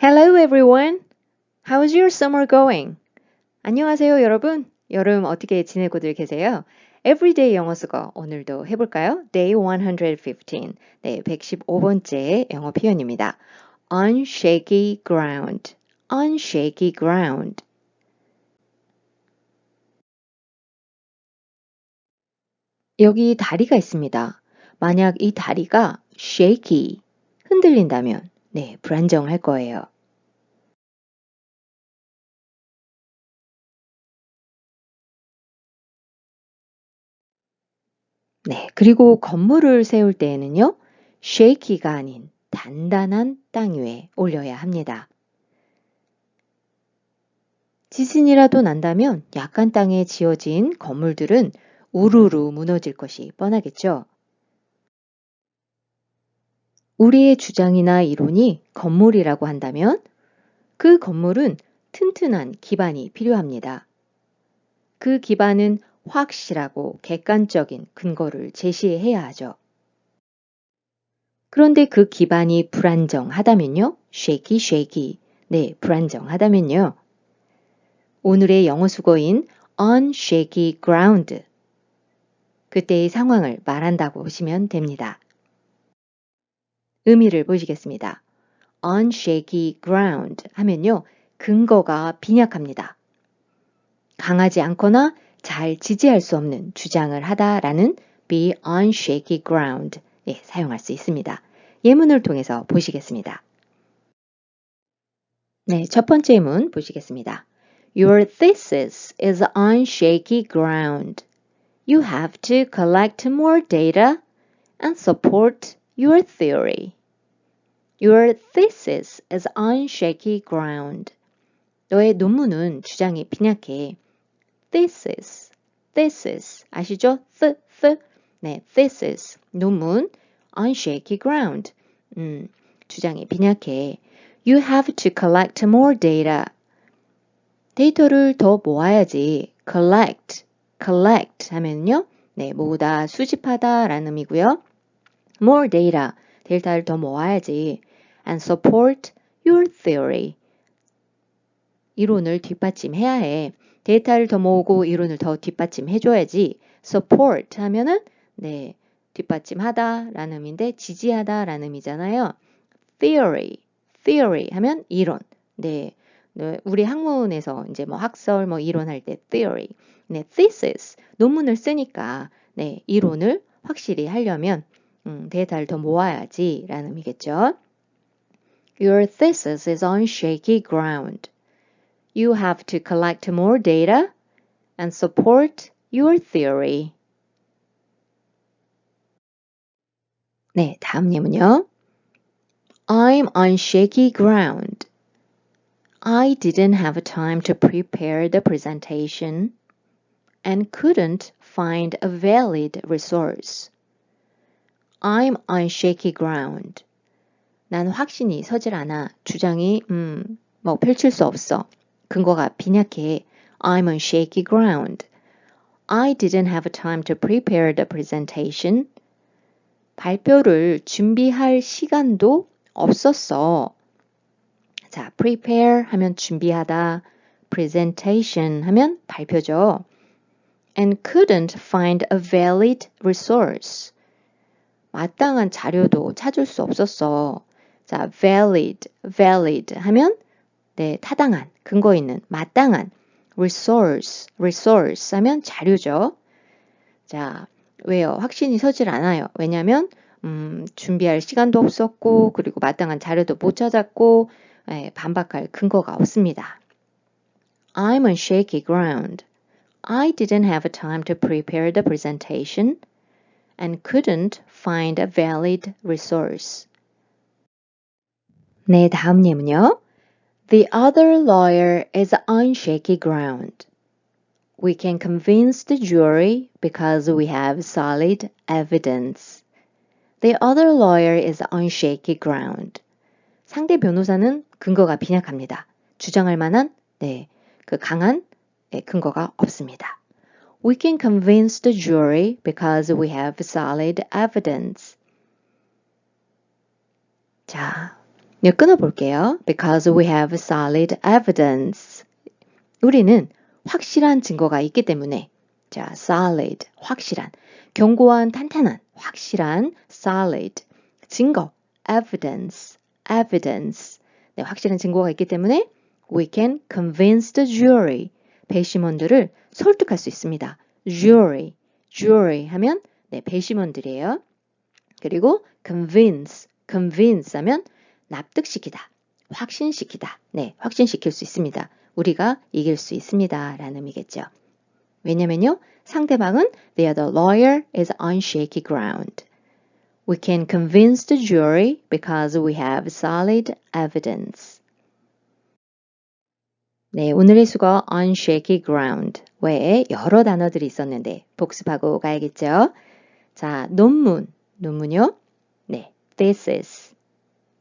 Hello everyone. How's your summer going? 안녕하세요 여러분. 여름 어떻게 지내고들 계세요? Everyday 영어 수거 오늘도 해볼까요? Day 115. 네, 115번째 영어 표현입니다. On shaky ground. On shaky ground. 여기 다리가 있습니다. 만약 이 다리가 shaky, 흔들린다면 네, 불안정할 거예요. 네, 그리고 건물을 세울 때에는요, shaky가 아닌 단단한 땅 위에 올려야 합니다. 지진이라도 난다면 약한 땅에 지어진 건물들은 우르르 무너질 것이 뻔하겠죠. 우리의 주장이나 이론이 건물이라고 한다면 그 건물은 튼튼한 기반이 필요합니다. 그 기반은 확실하고 객관적인 근거를 제시해야 하죠. 그런데 그 기반이 불안정하다면요? shaky, shaky. 네, 불안정하다면요. 오늘의 영어 수고인 on shaky ground. 그때의 상황을 말한다고 보시면 됩니다. 의미를 보시겠습니다. on shaky ground 하면요. 근거가 빈약합니다. 강하지 않거나 잘 지지할 수 없는 주장을 하다라는 be on shaky ground 예, 사용할 수 있습니다. 예문을 통해서 보시겠습니다. 네, 첫 번째 예문 보시겠습니다. Your thesis is on shaky ground. You have to collect more data and support your theory. Your thesis is on shaky ground. 너의 논문은 주장이 빈약해. thesis, thesis 아시죠? th, th. 네, thesis 논문 on shaky ground. 음, 주장이 빈약해. You have to collect more data. 데이터를 더 모아야지. collect, collect 하면요. 네, 모으다, 수집하다 라는 의미고요. more data, 데이터를 더 모아야지. And support your theory. 이론을 뒷받침해야 해. 데이터를 더 모으고 이론을 더 뒷받침해줘야지. support 하면은 네 뒷받침하다 라는 의미인데 지지하다 라는 의미잖아요. theory, theory 하면 이론. 네, 네 우리 학문에서 이제 뭐 학설 뭐 이론할 때 theory. 네, thesis 논문을 쓰니까 네 이론을 확실히 하려면 음, 데이터를 더 모아야지 라는 의미겠죠. Your thesis is on shaky ground. You have to collect more data and support your theory. 네, 다음 예문요. I'm on shaky ground. I didn't have time to prepare the presentation and couldn't find a valid resource. I'm on shaky ground. 난 확신이 서질 않아. 주장이 음, 뭐 펼칠 수 없어. 근거가 빈약해. I'm on shaky ground. I didn't have time to prepare the presentation. 발표를 준비할 시간도 없었어. 자, prepare 하면 준비하다, presentation 하면 발표죠. and couldn't find a valid resource. 마땅한 자료도 찾을 수 없었어. 자, valid, valid 하면 네, 타당한, 근거 있는, 마땅한 resource, resource 하면 자료죠. 자, 왜요? 확신이 서질 않아요. 왜냐하면 음, 준비할 시간도 없었고 그리고 마땅한 자료도 못 찾았고 예, 반박할 근거가 없습니다. I'm on shaky ground. I didn't have time to prepare the presentation and couldn't find a valid resource. 네, 다음 예문요. The other lawyer is on shaky ground. We can convince the jury because we have solid evidence. The other lawyer is on shaky ground. 상대 변호사는 근거가 빈약합니다. 주장할 만한 네, 그 강한 네, 근거가 없습니다. We can convince the jury because we have solid evidence. 자, 네, 끊어볼게요. Because we have solid evidence. 우리는 확실한 증거가 있기 때문에 자, solid, 확실한, 견고한, 탄탄한, 확실한, solid, 증거, evidence, evidence. 네, 확실한 증거가 있기 때문에 we can convince the jury. 배심원들을 설득할 수 있습니다. jury, jury 하면 네, 배심원들이에요. 그리고 convince, convince 하면 납득시키다, 확신시키다. 네, 확신시킬 수 있습니다. 우리가 이길 수 있습니다. 라는 의미겠죠. 왜냐면요, 상대방은 the other lawyer is on shaky ground. We can convince the jury because we have solid evidence. 네, 오늘의 수거 on shaky ground 외에 여러 단어들이 있었는데 복습하고 가야겠죠? 자, 논문, 논문요? 네, thesis,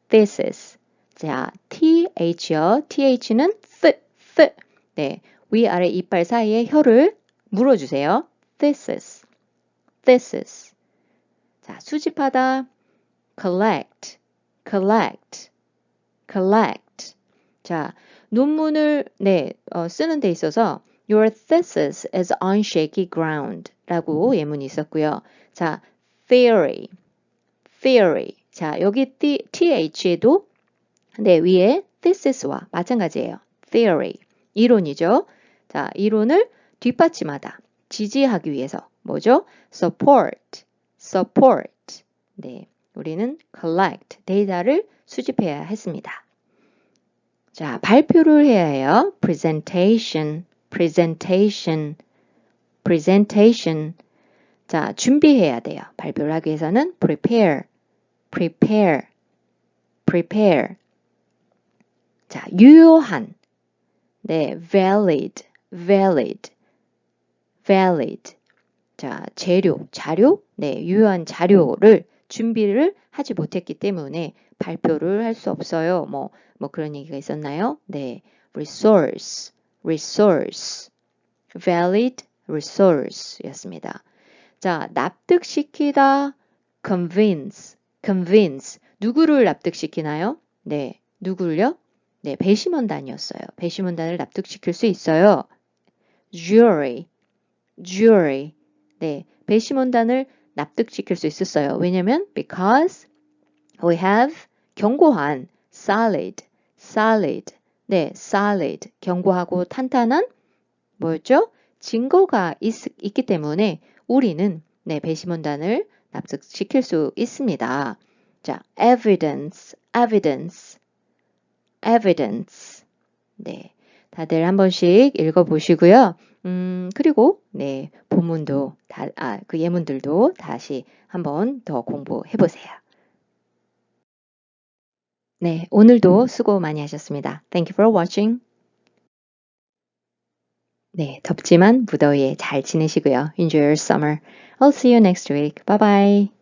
thesis. 자, th요. th는 th, th. 네, 위아래 이빨 사이에 혀를 물어주세요. thesis, thesis. 자, 수집하다, collect, collect, collect. 자, 논문을 네, 어, 쓰는 데 있어서 Your thesis is on shaky ground 라고 예문이 있었고요. 자, theory, theory. 자, 여기 th에도 네, 위에 thesis와 마찬가지예요. theory, 이론이죠. 자, 이론을 뒷받침하다, 지지하기 위해서 뭐죠? support, support. 네, 우리는 collect, 데이터를 수집해야 했습니다. 자, 발표를 해야 해요. presentation, presentation, presentation. 자, 준비해야 돼요. 발표를 하기 위해서는 prepare, prepare, prepare. 자, 유효한. 네, valid, valid, valid. 자, 재료, 자료, 네, 유효한 자료를 준비를 하지 못했기 때문에 발표를 할 수 없어요. 뭐, 뭐 그런 얘기가 있었나요? 네, resource, resource, valid resource 였습니다. 자, 납득시키다, convince, convince. 누구를 납득시키나요? 네, 누구를요? 네, 배심원단이었어요. 배심원단을 납득시킬 수 있어요. jury, jury. 네, 배심원단을 납득시킬 수 있었어요. 왜냐면 because we have 견고한 solid, solid. 네, solid. 견고하고 탄탄한 뭐였죠? 증거가 있, 있기 때문에 우리는 네, 배심원단을 납득시킬 수 있습니다. 자, evidence, evidence, evidence. 네. 다들 한 번씩 읽어보시고요. 음, 그리고, 네, 본문도, 다, 아, 그 예문들도 다시 한 번 더 공부해보세요. 네, 오늘도 수고 많이 하셨습니다. Thank you for watching. 네, 덥지만 무더위에 잘 지내시고요. Enjoy your summer. I'll see you next week. Bye bye.